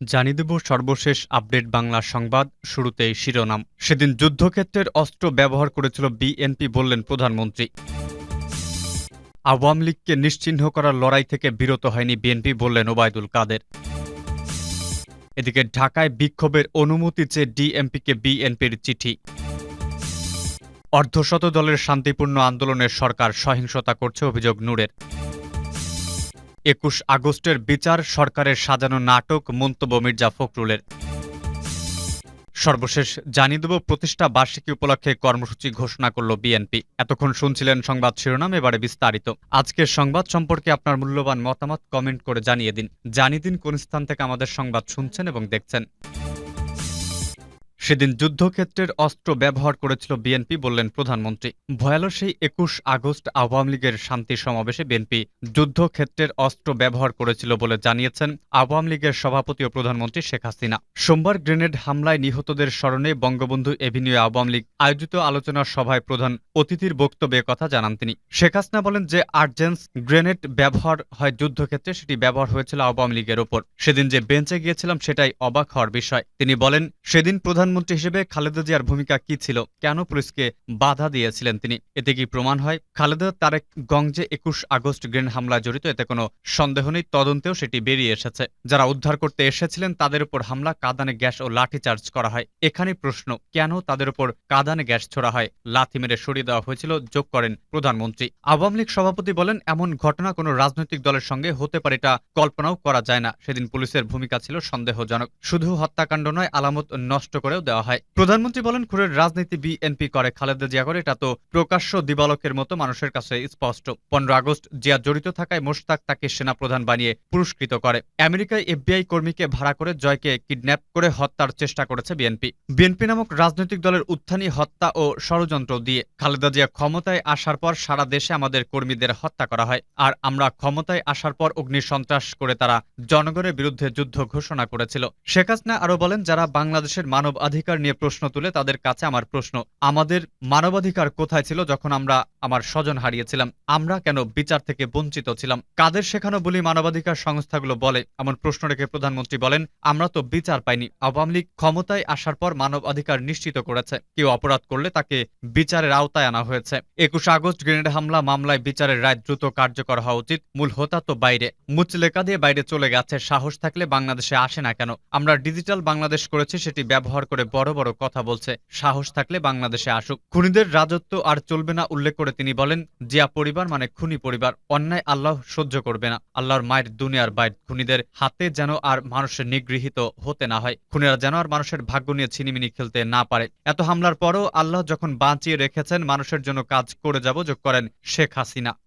জানিয়ে দেব সর্বশেষ আপডেট বাংলা সংবাদ শুরুতেই শিরোনাম। সেদিন যুদ্ধক্ষেত্রের অস্ত্র ব্যবহার করেছিল বিএনপি বললেন প্রধানমন্ত্রী। আওয়ামী লীগকে নিশ্চিহ্ন করার লড়াই থেকে বিরত হয়নি বিএনপি বললেন ওবায়দুল কাদের। এদিকে ঢাকায় বিক্ষোভের অনুমতি চেয়ে ডিএমপিকে বিএনপির চিঠি। অর্ধশত দলের শান্তিপূর্ণ আন্দোলনের সরকার সহিংসতা করছে অভিযোগ নূরের। একুশ আগস্টের বিচার, সরকারের সাজানো নাটক, মন্তব্য মির্জা ফখরুলের। সর্বশেষ জানিয়ে দেব, প্রতিষ্ঠা বার্ষিকী উপলক্ষে কর্মসূচি ঘোষণা করল বিএনপি। এতক্ষণ শুনছিলেন সংবাদ শিরোনাম, এবারে বিস্তারিত। আজকের সংবাদ সম্পর্কে আপনার মূল্যবান মতামত কমেন্ট করে জানিয়ে দিন। জানিয়ে দিন কোন স্থান থেকে আমাদের সংবাদ শুনছেন এবং দেখছেন। সেদিন যুদ্ধক্ষেত্রের অস্ত্র ব্যবহার করেছিল বিএনপি বললেন প্রধানমন্ত্রী। ভয়ালো সেই একুশ আগস্ট আওয়ামী লীগের শান্তি সমাবেশে বিএনপি যুদ্ধক্ষেত্রের অস্ত্র ব্যবহার করেছিল বলে জানিয়েছেন আওয়ামী লীগের সভাপতি ও প্রধানমন্ত্রী শেখ হাসিনা। সোমবার গ্রেনেড হামলায় নিহতদের স্মরণে বঙ্গবন্ধু এভিনিউ আওয়ামী লীগ আয়োজিত আলোচনা সভায় প্রধান অতিথির বক্তব্যে কথা জানান তিনি। শেখ হাসিনা বলেন যে আর্জেন্স গ্রেনেড ব্যবহার হয় যুদ্ধক্ষেত্রে সেটি ব্যবহার হয়েছিল আওয়ামী লীগের ওপর। সেদিন যে বেঞ্চে গিয়েছিলাম সেটাই অবাক হওয়ার বিষয়। তিনি বলেন, সেদিন প্রধানমন্ত্রী হিসেবে খালেদা জিয়ার ভূমিকা কি ছিল? কেন পুলিশকে বাধা দিয়েছিলেন তিনি? এতে কি প্রমাণ হয়? খালেদা তারেক গঞ্জে একুশ আগস্ট গ্রেন হামলায় জড়িত, এতে কোনো সন্দেহ নেই। তদন্তেও সেটি বেরিয়ে এসেছে। যারা উদ্ধার করতে এসেছিলেন, তাদের উপর হামলা, কাদানে গ্যাস ও লাঠিচার্জ করা হয়। এখানে প্রশ্ন, কেন তাদের উপর কাদানে গ্যাস ছোড়া হয়? লাথি মেরে সরিয়ে দেওয়া হয়েছিল, যোগ করেন প্রধানমন্ত্রী। আওয়ামী লীগ সভাপতি বলেন, এমন ঘটনা কোনো রাজনৈতিক দলের সঙ্গে হতে পারে, এটা কল্পনাও করা যায় না। সেদিন পুলিশের ভূমিকা ছিল সন্দেহজনক। শুধু হত্যাকাণ্ড নয়, আলামত নষ্ট করেও দেওয়া হয়। প্রধানমন্ত্রী বলেন, খুরের রাজনীতি বিএনপি করে। খালেদা জিয়া করে, এটা তো প্রকাশ্য দিবালকের মতো মানুষের কাছে স্পষ্ট। পনেরো আগস্ট জিয়া জড়িত থাকায় মোশতাক তাকে সেনাপ্রধান বানিয়ে পুরস্কৃত করে। আমেরিকায় এফবিআই কর্মীকে ভাড়া করে জয়কে কিডন্যাপ করে হত্যার চেষ্টা করেছে বিএনপি। বিএনপি নামক রাজনৈতিক দলের উত্থানী হত্যা ও ষড়যন্ত্র দিয়ে খালেদা জিয়া ক্ষমতায় আসার পর সারা দেশে আমাদের কর্মীদের হত্যা করা হয়। আর আমরা ক্ষমতায় আসার পর অগ্নি সন্ত্রাস করে তারা জনগণের বিরুদ্ধে যুদ্ধ ঘোষণা করেছিল। শেখ হাসিনা আরও বলেন, যারা বাংলাদেশের মানব অধিকার নিয়ে প্রশ্ন তুলে তাদের কাছে আমার প্রশ্ন, আমাদের মানবাধিকার কোথায় ছিল যখন আমরা আমার স্বজন হারিয়েছিলাম? আমরা কেন বিচার থেকে বঞ্চিত ছিলাম? কাদের শেখানো বলি মানবাধিকার সংস্থাগুলো বলে? এমন প্রশ্ন রেখে প্রধানমন্ত্রী বলেন, আমরা তো বিচার পাইনি। আওয়ামী লীগ ক্ষমতায় আসার পর মানব অধিকার নিশ্চিত করেছে। কেউ অপরাধ করলে তাকে বিচারের আওতায় আনা হয়েছে। একুশে আগস্ট গ্রেনেড হামলা মামলায় বিচারের রায় দ্রুত কার্যকর হওয়া উচিত। মূল হোতা তো বাইরে। মুচলেকা দিয়ে বাইরে চলে গেছে। সাহস থাকলে বাংলাদেশে আসে না কেন? আমরা ডিজিটাল বাংলাদেশ করেছি, সেটি ব্যবহার করে বড় বড় কথা বলছে। সাহস থাকলে বাংলাদেশে আসুক। খুনিদের রাজত্ব আর চলবে না উল্লেখ করে তিনি বলেন, জিয়া পরিবার মানে খুনি পরিবার। অন্যায় আল্লাহ সহ্য করবে না। আল্লাহর মায়ের দুনিয়ার বাইর। খুনিদের হাতে যেন আর মানুষের নিগৃহীত হতে না হয়। খুনিরা যেন আর মানুষের ভাগ্য নিয়ে ছিনিমিনি খেলতে না পারে। এত হামলার পরও আল্লাহ যখন বাঁচিয়ে রেখেছেন, মানুষের জন্য কাজ করে যাব যোগ করেন শেখ হাসিনা।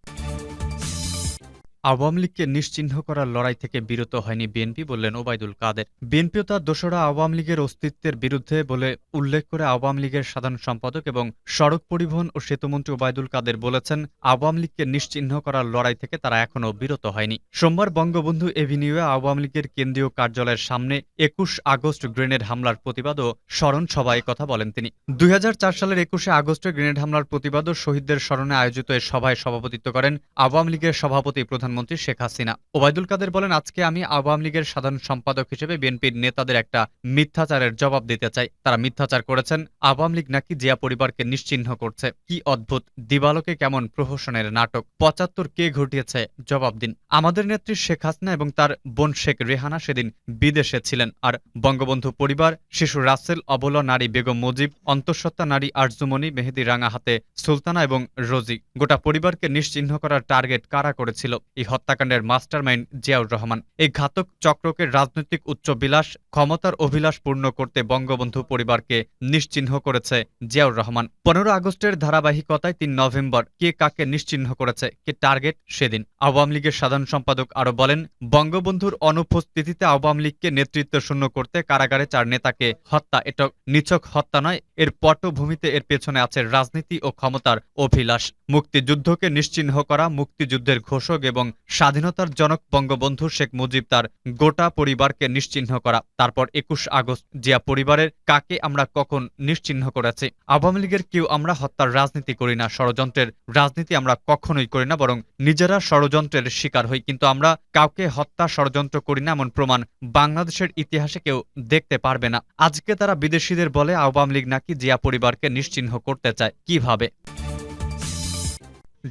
আওয়ামী লীগকে নিশ্চিহ্ন করার লড়াই থেকে বিরত হয়নি বিএনপি বললেন ওবায়দুল কাদের। বিএনপিও তার দোসরা আওয়ামী লীগের অস্তিত্বের বিরুদ্ধে বলে উল্লেখ করে আওয়ামী লীগের সাধারণ সম্পাদক এবং সড়ক পরিবহন ও সেতুমন্ত্রী ওবায়দুল কাদের বলেছেন, আওয়ামী লীগকে নিশ্চিহ্ন করার লড়াই থেকে তারা এখনও বিরত হয়নি। সোমবার বঙ্গবন্ধু এভিনিউয়ে আওয়ামী লীগের কেন্দ্রীয় কার্যালয়ের সামনে একুশ আগস্ট গ্রেনেড হামলার প্রতিবাদ ও স্মরণ সভায় কথা বলেন তিনি। দুই হাজার চার সালের একুশে আগস্টে গ্রেনেড হামলার প্রতিবাদ ও শহীদদের স্মরণে আয়োজিত এ সভায় সভাপতিত্ব করেন আওয়ামী লীগের সভাপতি প্রধানমন্ত্রী শেখ হাসিনা। ওবায়দুল কাদের বলেন, আজকে আমি আওয়ামী লীগের সাধারণ সম্পাদক হিসেবে বিএনপির নেতাদের একটা মিথ্যাচারের জবাব দিতে চাই। তারা মিথ্যাচার করেছেন, আওয়ামী লীগ নাকি জিয়া পরিবারকে নিশ্চিহ্ন করছে। কি অদ্ভুত, দিবালোকে কেমন প্রহসনের নাটক। পঁচাত্তর কে ঘটিয়েছে, জবাব দিন। আমাদের নেত্রী শেখ হাসিনা এবং তার বোন শেখ রেহানা সেদিন বিদেশে ছিলেন। আর বঙ্গবন্ধু পরিবার, শিশু রাসেল, অবল নারী বেগম মুজিব, অন্তঃসত্ত্বা নারী আরজুমণি মেহেদি রাঙা হাতে সুলতানা এবং রোজি। গোটা পরিবারকে নিশ্চিহ্ন করার টার্গেট কারা করেছিল? এই হত্যাকাণ্ডের মাস্টারমাইন্ড জিয়াউর রহমান। এই ঘাতক চক্রকে রাজনৈতিক উচ্চ বিলাস ক্ষমতার অভিলাষ পূর্ণ করতে বঙ্গবন্ধু পরিবারকে নিশ্চিহ্ন করেছে জিয়াউর রহমান। পনেরো আগস্টের ধারাবাহিকতায় তিন নভেম্বর কে কাকে নিশ্চিহ্ন করেছে, কে টার্গেট সেদিন। আওয়ামী লীগের সাধারণ সম্পাদক আরও বলেন, বঙ্গবন্ধুর অনুপস্থিতিতে আওয়ামী লীগকে নেতৃত্ব শূন্য করতে কারাগারে চার নেতাকে হত্যা। এটা নিছক হত্যা নয়, এর পটভূমিতে এর পেছনে আছে রাজনীতি ও ক্ষমতার অভিলাষ। মুক্তিযুদ্ধকে নিশ্চিহ্ন করা, মুক্তিযুদ্ধের ঘোষক এবং স্বাধীনতার জনক বঙ্গবন্ধু শেখ মুজিব তার গোটা পরিবারকে নিশ্চিহ্ন করা। তারপর একুশ আগস্ট, জিয়া পরিবারের কাকে আমরা কখন নিশ্চিহ্ন করেছি? আওয়ামী লীগের কেউ আমরা হত্যার রাজনীতি করি না, ষড়যন্ত্রের রাজনীতি আমরা কখনোই করি না, বরং নিজেরা ষড়যন্ত্রের শিকার হই। কিন্তু আমরা কাউকে হত্যা, ষড়যন্ত্র করি না, এমন প্রমাণ বাংলাদেশের ইতিহাসে কেউ দেখতে পারবে না। আজকে তারা বিদেশিদের বলে আওয়ামী লীগ নাকি জিয়া পরিবারকে নিশ্চিহ্ন করতে চায়, কীভাবে?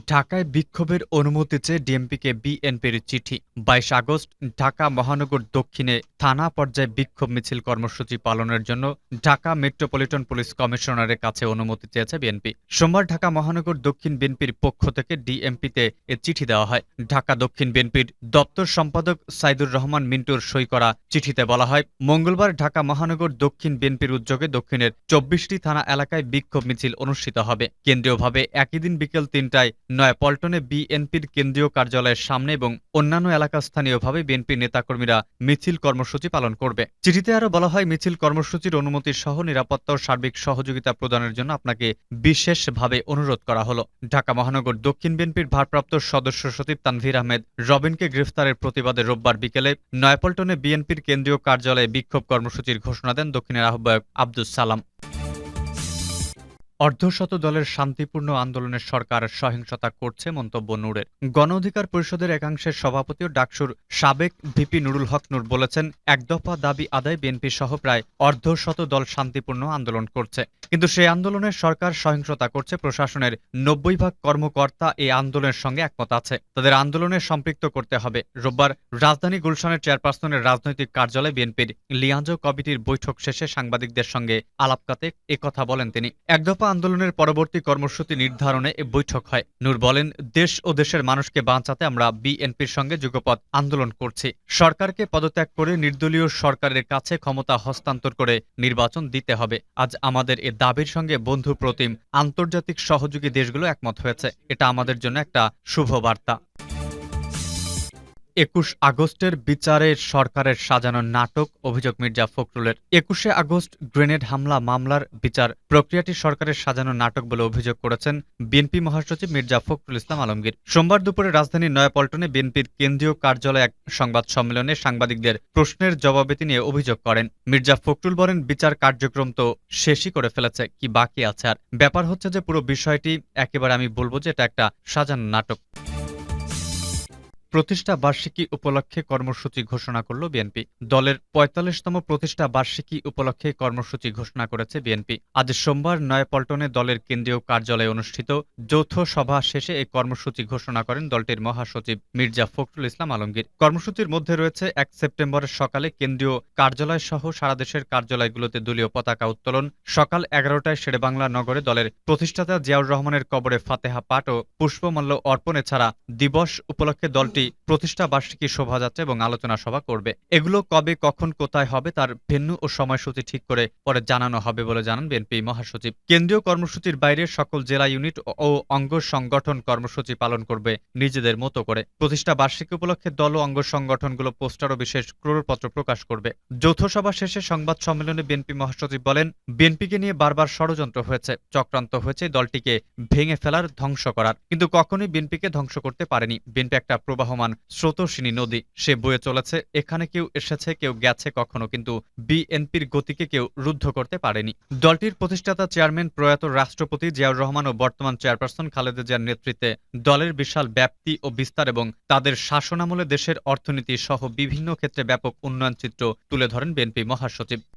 ঢাকায় বিক্ষোভের অনুমতি চেয়ে ডিএমপিকে বিএনপির চিঠি। বাইশ আগস্ট, ঢাকা মহানগর দক্ষিণে থানা পর্যায়ে বিক্ষোভ মিছিল কর্মসূচি পালনের জন্য ঢাকা মেট্রোপলিটন পুলিশ কমিশনারের কাছে অনুমতি চেয়েছে বিএনপি। সোমবার ঢাকা মহানগর দক্ষিণ বিএনপির পক্ষ থেকে ডিএমপিতে এ চিঠি দেওয়া হয়। ঢাকা দক্ষিণ বিএনপির দপ্তর সম্পাদক সাইদুর রহমান মিন্টুর সই করা চিঠিতে বলা হয়, মঙ্গলবার ঢাকা মহানগর দক্ষিণ বিএনপির উদ্যোগে দক্ষিণের চব্বিশটি থানা এলাকায় বিক্ষোভ মিছিল অনুষ্ঠিত হবে। কেন্দ্রীয়ভাবে একই দিন বিকেল তিনটায় নয় পল্টনে বিএনপির কেন্দ্রীয় কার্যালয়ের সামনে এবং অন্যান্য এলাকা স্থানীয়ভাবে বিএনপির নেতাকর্মীরা মিছিল কর্মসূচি পালন করবে। চিঠিতে আরও বলা হয়, মিছিল কর্মসূচির অনুমতি সহ নিরাপত্তা ও সার্বিক সহযোগিতা প্রদানের জন্য আপনাকে বিশেষভাবে অনুরোধ করা হলো। ঢাকা মহানগর দক্ষিণ বিএনপির ভারপ্রাপ্ত সদস্য সচিব তানভীর আহমেদ রবিনকে গ্রেফতারের প্রতিবাদে রোববার বিকেলে নয়াপল্টনে বিএনপির কেন্দ্রীয় কার্যালয়ে বিক্ষোভ কর্মসূচির ঘোষণা দেন দক্ষিণের আহ্বায়ক আব্দুস সালাম। অর্ধশত দলের শান্তিপূর্ণ আন্দোলনের সরকার সহিংসতা করছে মন্তব্য নূরের। গণ অধিকার পরিষদের একাংশের সভাপতি ও ডাকসুর সাবেক ভিপি নুরুল হক নূর বলেছেন একদফা দাবি আদায় বিএনপি সহ প্রায় অর্ধশত দল শান্তিপূর্ণ আন্দোলন করছে। কিন্তু সেই আন্দোলনের সরকার সহিংসতা করছে প্রশাসনের নব্বই ভাগ কর্মকর্তা এই আন্দোলনের সঙ্গে একমত আছে। তাদের আন্দোলনে সম্পৃক্ত করতে হবে। রোববার রাজধানী গুলশানের চেয়ারপারসনের রাজনৈতিক কার্যালয়ে বিএনপির লিয়াঞ্জো কমিটির বৈঠক শেষে সাংবাদিকদের সঙ্গে আলাপকাতে একথা বলেন তিনি। একদফা আন্দোলনের পরবর্তী কর্মসূচি নির্ধারণে এ বৈঠক হয়। নূর বলেন, দেশ ও দেশের মানুষকে বাঁচাতে আমরা বিএনপির সঙ্গে যুগপথ আন্দোলন করছি। সরকারকে পদত্যাগ করে নির্দলীয় সরকারের কাছে ক্ষমতা হস্তান্তর করে নির্বাচন দিতে হবে। আজ আমাদের এ দাবির সঙ্গে বন্ধু প্রতিম আন্তর্জাতিক সহযোগী দেশগুলো একমত হয়েছে। এটা আমাদের জন্য একটা শুভ বার্তা। একুশ আগস্টের বিচারে সরকারের সাজানো নাটক অভিযোগ মির্জা ফখরুলের। একুশে আগস্ট গ্রেনেড হামলা মামলার বিচার। প্রক্রিয়াটি সরকারের সাজানো নাটক বলে অভিযোগ করেছেন বিএনপি মহাসচিব মির্জা ফখরুল ইসলাম আলমগীর। সোমবার দুপুরে রাজধানীর নয়াপল্টনে বিএনপির কেন্দ্রীয় কার্যালয়ে এক সংবাদ সম্মেলনে সাংবাদিকদের প্রশ্নের জবাবে তিনি অভিযোগ করেন। মির্জা ফখরুল বলেন, বিচার কার্যক্রম তো শেষই করে ফেলেছে, কি বাকি আছে আর? ব্যাপার হচ্ছে যে পুরো বিষয়টি একেবারে আমি বলব যে এটা একটা সাজানো নাটক। প্রতিষ্ঠা বার্ষিকী উপলক্ষে কর্মসূচি ঘোষণা করল বিএনপি। দলের পঁয়তাল্লিশতম প্রতিষ্ঠা বার্ষিকী উপলক্ষে কর্মসূচি ঘোষণা করেছে বিএনপি। আজ সোমবার নয়াপল্টনে দলের কেন্দ্রীয় কার্যালয়ে অনুষ্ঠিত যৌথ সভা শেষে এই কর্মসূচি ঘোষণা করেন দলটির মহাসচিব মির্জা ফখরুল ইসলাম আলমগীর। কর্মসূচির মধ্যে রয়েছে এক সেপ্টেম্বরের সকালে কেন্দ্রীয় কার্যালয় সহ সারা দেশের কার্যালয়গুলোতে দলীয় পতাকা উত্তোলন, সকাল এগারোটায় শেরেবাংলা নগরে দলের প্রতিষ্ঠাতা জিয়াউর রহমানের কবরে ফাতেহা পাঠ ও পুষ্পমাল্য অর্পণ এছাড়া দিবস উপলক্ষে দলটি প্রতিষ্ঠা বার্ষিকী শোভাযাত্রা এবং আলোচনা সভা করবে। এগুলো কবে, কখন, কোথায় হবে তার ভেন্যু ও সময়সূচি ঠিক করে পরে জানানো হবে বলে জানান বিএনপি মহাসচিব। কেন্দ্রীয় কর্মসূচির বাইরে সকল জেলা ইউনিট ও অঙ্গ সংগঠন কর্মসূচি পালন করবে নিজেদের মতো করে। প্রতিষ্ঠা বার্ষিকী উপলক্ষে দল ও অঙ্গ সংগঠনগুলো পোস্টার ও বিশেষ ক্রোড়পত্র প্রকাশ করবে। যৌথ সভা শেষে সংবাদ সম্মেলনে বিএনপি মহাসচিব বলেন, বিএনপিকে নিয়ে বারবার ষড়যন্ত্র হয়েছে, চক্রান্ত হয়েছে, দলটিকে ভেঙে ফেলার ধ্বংস করার। কিন্তু কখনোই বিএনপিকে ধ্বংস করতে পারেনি। বিএনপি একটা প্রবাহমান স্রোতস্বিনী নদী, সে বয়ে চলেছে, এখানে কেউ এসেছে, কেউ গেছে কখনো, কিন্তু বিএনপির গতিকে কেউ রুদ্ধ করতে পারেনি। দলটির প্রতিষ্ঠাতা চেয়ারম্যান প্রয়াত রাষ্ট্রপতি জিয়াউর রহমান ও বর্তমান চেয়ারপারসন খালেদা জিয়ার নেতৃত্বে দলের বিশাল ব্যাপ্তি ও বিস্তার এবং তাদের শাসনামলে দেশের অর্থনীতি সহ বিভিন্ন ক্ষেত্রে ব্যাপক উন্নয়ন চিত্র তুলে ধরেন বিএনপি মহাসচিব।